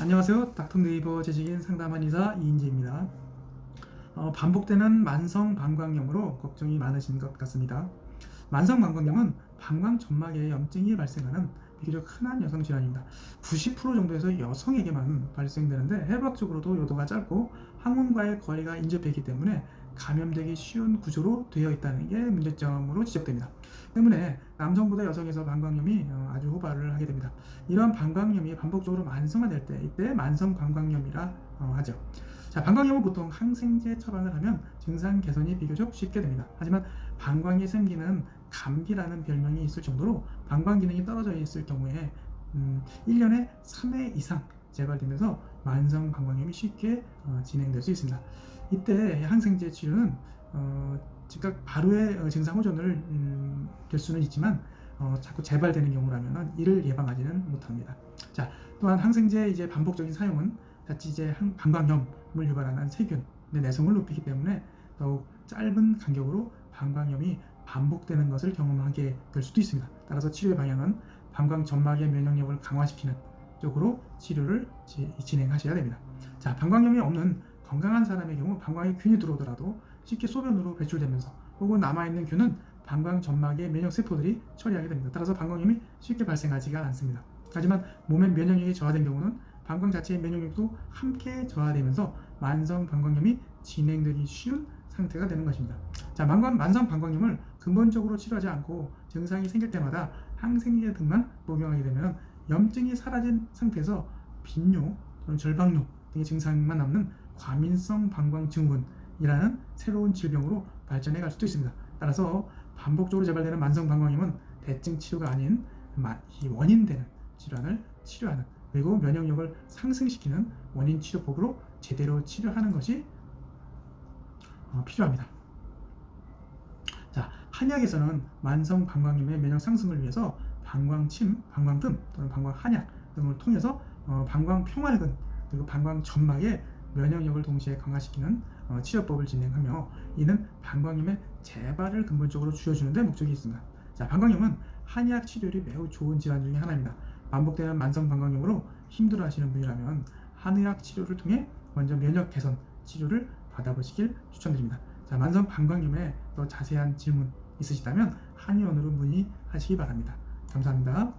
안녕하세요. 닥터 네이버 재직인 상담한 의사 이인지입니다. 어, 반복되는 만성 방광염으로 걱정이 많으신 것 같습니다. 만성 방광염은 방광 점막에 염증이 발생하는 비교적 흔한 여성 질환입니다. 90% 정도에서 여성에게만 발생되는데 해부학적으로도 요도가 짧고 항문과의 거리가 인접해 있기 때문에 감염되기 쉬운 구조로 되어 있다는 게 문제점으로 지적됩니다. 때문에 남성보다 여성에서 방광염이 어, 아주 호발을 하게 됩니다. 이런 방광염이 반복적으로 만성화될 때 이때 만성 방광염이라 어, 하죠. 자, 방광염은 보통 항생제 처방을 하면 증상 개선이 비교적 쉽게 됩니다. 하지만 방광에 생기는 감기라는 별명이 있을 정도로 방광 기능이 떨어져 있을 경우에 음, 1년에 3회 이상 재발되면서 만성 방광염이 쉽게 어, 진행될 수 있습니다. 이때 항생제 치료는 어, 즉각 바로의 어, 증상 호전을 음, 될 수는 있지만 어, 자꾸 재발되는 경우라면 이를 예방하지는 못합니다. 자, 또한 항생제 이제 반복적인 사용은 자칫 이제 항- 방광염을 유발하는 세균의 내성을 높이기 때문에 더욱 짧은 간격으로 방광염이 반복되는 것을 경험하게 될 수도 있습니다. 따라서 치료의 방향은 방광 점막의 면역력을 강화시키는 쪽으로 치료를 지- 진행하셔야 됩니다. 자, 방광염이 없는 건강한 사람의 경우 방광에 균이 들어오더라도 쉽게 소변으로 배출되면서 혹은 남아있는 균은 방광 점막의 면역 세포들이 처리하게 됩니다. 따라서 방광염이 쉽게 발생하지가 않습니다. 하지만 몸의 면역력이 저하된 경우는 방광 자체의 면역력도 함께 저하되면서 만성 방광염이 진행되기 쉬운 상태가 되는 것입니다. 자, 만성, 만성 방광염을 근본적으로 치료하지 않고 증상이 생길 때마다 항생제 등만 복용하게 되면 염증이 사라진 상태에서 빈뇨 또는 절박뇨 등의 증상만 남는 과민성 방광증후군이라는 새로운 질병으로 발전해 갈 수도 있습니다. 따라서 반복적으로 재발되는 만성 방광염은 대증 치료가 아닌 원인되는 질환을 치료하는 그리고 면역력을 상승시키는 원인 치료법으로 제대로 치료하는 것이 어, 필요합니다. 자, 한약에서는 만성 방광염의 면역 상승을 위해서 방광침, 방광뜸 또는 방광 한약 등을 통해서 어, 방광 평활근 그리고 방광 점막의 면역력을 동시에 강화시키는 어, 치료법을 진행하며 이는 방광염의 재발을 근본적으로 줄여주는 데 목적이 있습니다. 자, 방광염은 한의학 치료율이 매우 좋은 질환 중에 하나입니다. 반복되는 만성 방광염으로 힘들어하시는 분이라면 한의학 치료를 통해 먼저 면역 개선 치료를 받아보시길 추천드립니다. 자, 만성 방광염에 더 자세한 질문 있으시다면 한의원으로 문의하시기 바랍니다. 감사합니다.